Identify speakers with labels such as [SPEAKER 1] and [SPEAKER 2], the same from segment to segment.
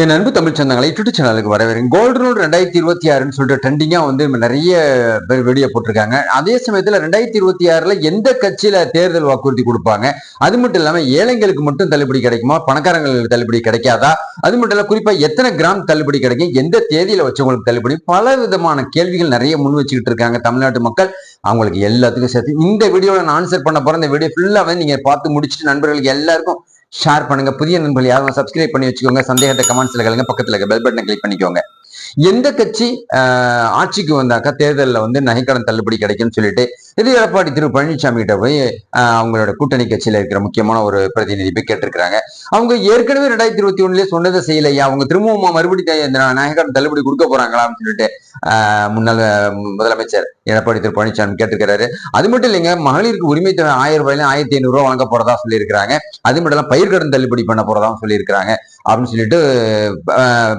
[SPEAKER 1] என் அன்பு தமிழ் சொந்தங்களை யூடியூப் சேனலுக்கு வரவேறேன் கோல்டு ரூல் ரெண்டாயிரத்தி இருபத்தி ஆறுன்னு சொல்லிட்டு ட்ரெண்டிங்காக வந்து நிறைய பேர் வீடியோ போட்டிருக்காங்க. அதே சமயத்தில் ரெண்டாயிரத்தி இருபத்தி ஆறில் எந்த கட்சியில் தேர்தல் வாக்குறுதி கொடுப்பாங்க? அது மட்டும் இல்லாமல் ஏழைங்களுக்கு மட்டும் தள்ளுபடி கிடைக்குமா? பணக்காரங்களுக்கு தள்ளுபடி கிடைக்காதா? அது மட்டும் இல்ல குறிப்பாக எத்தனை கிராம் தள்ளுபடி கிடைக்கும்? எந்த தேதியில் வச்சவங்களுக்கு தள்ளுபடி? பல விதமான கேள்விகள் நிறைய முன் வச்சுக்கிட்டு இருக்காங்க தமிழ்நாட்டு மக்கள். அவங்களுக்கு எல்லாத்துக்கும் சேர்த்து இந்த வீடியோவில் நான் ஆன்சர் பண்ண போகிறேன் இந்த வீடியோ ஃபுல்லாக வந்து நீங்கள் பார்த்து முடிச்சுட்டு நண்பர்களுக்கு எல்லாருக்கும் ஷேர் பண்ணுங்க. புதிய நண்பர்கள் யாரும் சப்ஸ்கிரைப் பண்ணி வச்சுக்கோங்க. சந்தேகத்தை கமெண்ட்ஸ்ல கேளுங்க. பக்கத்துல இருக்க பெல் பட்டனை கிளிக் பண்ணிக்கோங்க. எந்த கட்சி ஆஹ், ஆட்சிக்கு வந்தாக்கா தேர்தலில் வந்து நகைக்கடன் தள்ளுபடி கிடைக்கும்னு சொல்லிட்டு இது எடப்பாடி திரு பழனிசாமி கிட்ட போய் அவங்களோட கூட்டணி கட்சியில இருக்கிற முக்கியமான ஒரு பிரதிநிதி போய் கேட்டிருக்கிறாங்க. அவங்க ஏற்கனவே ரெண்டாயிரத்தி இருபத்தி ஒண்ணுலயே சொன்னதை செய்யலையா? அவங்க திரும்பவும் மறுபடியும் தே- இந்த தள்ளுபடி கொடுக்க போறாங்களான்னு சொல்லிட்டு முன்னாள் முதலமைச்சர் எடப்பாடி திரு பழனிசாமி கேட்டிருக்கிறாரு. அது மட்டும் இல்லைங்க மகளிருக்கு உரிமை தொகை ஆயிரம் ரூபாயிலும் ஆயிரத்தி ஐநூறு ரூபாய் வழங்க போறதா சொல்லியிருக்கிறாங்க. அது மட்டும் இல்லாம பயிர்கடன் தள்ளுபடி பண்ண போறதா சொல்லியிருக்கிறாங்க அப்படின்னு சொல்லிட்டு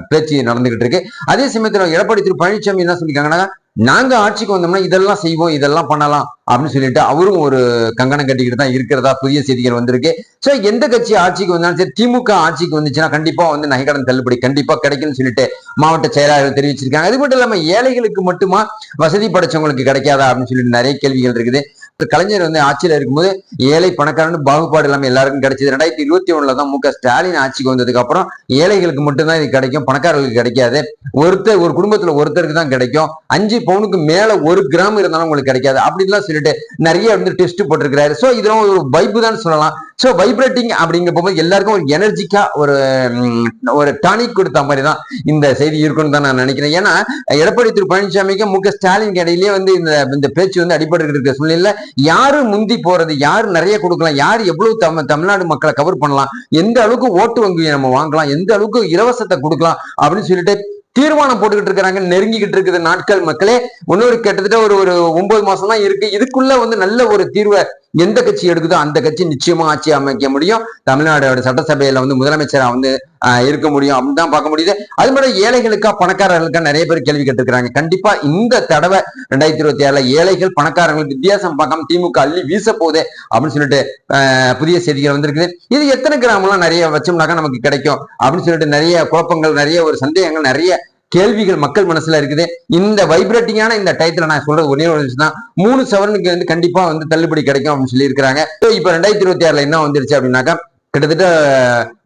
[SPEAKER 1] பேச்சு நடந்துகிட்டு இருக்கு. அதே சமயத்தில் எடப்பாடி திரு பழனிசாமி என்ன சொல்லியிருக்காங்கன்னா நாங்க ஆட்சிக்கு வந்தோம்னா இதெல்லாம் செய்வோம் இதெல்லாம் பண்ணலாம் அப்படின்னு சொல்லிட்டு அவரும் ஒரு கங்கணம் கட்டிக்கிட்டு தான் இருக்கிறதா புதிய செய்திகள் வந்திருக்கு. சோ எந்த கட்சி ஆட்சிக்கு வந்தாலும் சரி திமுக ஆட்சிக்கு வந்துச்சுன்னா கண்டிப்பா வந்து நகைக்கடன் தள்ளுபடி கண்டிப்பா கிடைக்கும்னு சொல்லிட்டு மாவட்ட செயலாளர்கள் தெரிவிச்சிருக்காங்க. அது மட்டும் இல்லாம ஏழைகளுக்கு மட்டுமா வசதி படைச்சவங்களுக்கு கிடைக்காதா அப்படின்னு சொல்லிட்டு நிறைய கேள்விகள் இருக்குது. கலைஞர் வந்து ஆட்சியில இருக்கும்போது ஏழை பணக்காரன் பாகுபாடு இல்லாம எல்லாருக்கும் கிடைச்சது. ரெண்டாயிரத்தி இருபத்தி ஒண்ணுல தான் மு க ஸ்டாலின் ஆட்சிக்கு வந்ததுக்கு அப்புறம் ஏழைகளுக்கு மட்டும்தான் இது கிடைக்கும் பணக்காரர்களுக்கு கிடைக்காது. ஒருத்தர் ஒரு குடும்பத்துல ஒருத்தருக்கு தான் கிடைக்கும். அஞ்சு பவுனுக்கு மேல ஒரு கிராம் இருந்தாலும் உங்களுக்கு கிடைக்காது. அப்படின்லாம் சொல்லிட்டு நிறைய வந்து டெஸ்ட் போட்டிருக்கிறாரு. சோ இதெல்லாம் ஒரு வைப்பு தான் சொல்லலாம். ஸோ வைப்ரேட்டிங் அப்படிங்கிற போது எல்லாருக்கும் ஒரு எனர்ஜிக்கா ஒரு ஒரு டானிக் கொடுத்த மாதிரி தான் இந்த செய்தி இருக்குன்னு தான் நான் நினைக்கிறேன். ஏன்னா எடப்பாடி திரு பழனிசாமிக்கும் மு க ஸ்டாலின் இடையிலேயே வந்து இந்த இந்த பேச்சு வந்து அடிபட்டு இருக்கிற சூழ்நிலையில யாரு முந்தி போறது யாரு நிறைய கொடுக்கலாம் யார் எவ்வளவு தமிழ் தமிழ்நாடு மக்களை கவர் பண்ணலாம் எந்த அளவுக்கு ஓட்டு வங்கியை நம்ம வாங்கலாம் எந்த அளவுக்கு இலவசத்தை கொடுக்கலாம் அப்படின்னு சொல்லிட்டு தீர்மானம் போட்டுக்கிட்டு இருக்கிறாங்க நெருங்கிக்கிட்டு இருக்குது நாட்கள் மக்களே. இன்னொரு கிட்டத்தட்ட ஒரு ஒரு ஒன்பது மாசம் தான் இருக்கு. இதுக்குள்ள வந்து நல்ல ஒரு தீர்வை எந்த கட்சி எடுக்குதோ அந்த கட்சி நிச்சயமா ஆட்சி அமைக்க முடியும். தமிழ்நாடோட சட்டசபையில வந்து முதலமைச்சரா வந்து இருக்க முடியும் அப்படின்னு தான் பார்க்க முடியுது. அது மாதிரி ஏழைகளுக்கா பணக்காரர்களுக்கா நிறைய பேர் கேள்வி கேட்டிருக்கிறாங்க. கண்டிப்பா இந்த தடவை ரெண்டாயிரத்தி இருபத்தி ஆறுல ஏழைகள் பணக்காரர்கள் வித்தியாசம் பார்க்காம திமுக அள்ளி வீச போகுது அப்படின்னு சொல்லிட்டு புதிய செய்திகள் வந்திருக்குது. இது எத்தனை கிராமம்லாம் நிறைய வச்சோம்னாக்கா நமக்கு கிடைக்கும் அப்படின்னு சொல்லிட்டு நிறைய குழப்பங்கள் நிறைய ஒரு சந்தேகங்கள் நிறைய கேள்விகள் மக்கள் மனசுல இருக்குது. இந்த வைப்ரேட்டிங்கான இந்த டயத்துல நான் சொல்றது ஒரே ஒரு விஷயம் தான். மூணு சவரனுக்கு வந்து கண்டிப்பா வந்து தள்ளுபடி கிடைக்கும் அப்படின்னு சொல்லி இருக்கிறாங்க இப்ப ரெண்டாயிரத்தி இருபத்தி ஆறுல என்ன வந்துருச்சு அப்படின்னாக்கா கிட்டத்தட்ட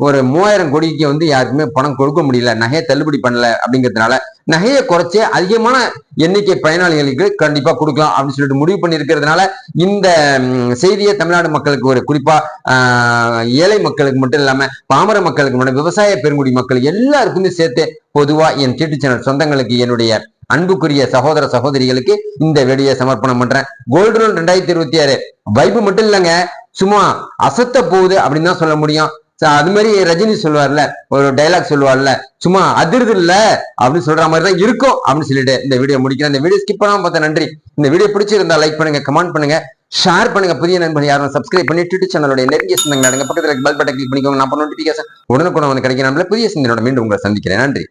[SPEAKER 1] ஒரு மூவாயிரம் கோடிக்கு வந்து யாருக்குமே பணம் கொடுக்க முடியல. நகையை தள்ளுபடி பண்ணல அப்படிங்கிறதுனால நகையை குறைச்சி அதிகமான எண்ணிக்கை பயனாளிகளுக்கு கண்டிப்பா கொடுக்கலாம் அப்படின்னு சொல்லிட்டு முடிவு பண்ணிருக்கிறதுனால இந்த செய்தியை தமிழ்நாடு மக்களுக்கு ஒரு குறிப்பா ஏழை மக்களுக்கு மட்டும் இல்லாம பாமர மக்களுக்கு மட்டும் விவசாய பெருங்குடி மக்கள் எல்லாருக்குமே சேர்த்து பொதுவா என் டிடி சேனல் சொந்தங்களுக்கு என்னுடைய அன்புக்குரிய சகோதர சகோதரிகளுக்கு இந்த வெடியை சமர்ப்பணம் பண்றேன். கோல்டு லோன் ரெண்டாயிரத்தி இருபத்தி ஆறு. வைப்பு மட்டும் இல்லைங்க. சும்மா அசத்த போகுது அப்படின்னு தான் சொல்ல முடியும். அது மாதிரி ரஜினி சொல்லுவார்ல ஒரு டைலாக் சொல்லுவார்ல சும்மா அதிர்து இல்ல அப்படின்னு சொல்ற மாதிரி தான் இருக்கும் அப்படின்னு சொல்லிட்டு இந்த வீடியோ முடிக்கிறேன். இந்த வீடியோ ஸ்கிப் பண்ணாம பார்த்த நன்றி. இந்த வீடியோ பிடிச்சிருந்தா லைக் பண்ணுங்க கமெண்ட் பண்ணுங்க ஷேர் பண்ணுங்க. புதிய நண்பர்கள் யாரும் சப்ஸ்கிரைப் பண்ணி ட்விட்டர் சேனலோட நெருங்கிய சொந்தங்கள் நடங்க பெல் பட்டன் கிளிக் பண்ணிக்கோங்க. நான் நோட்டிபிகேஷன் உடனுக்குடன் வந்து கிடைக்கிறேன் புதிய சிந்தனோட மீண்டும் உங்களை சந்திக்கிறேன். நன்றி.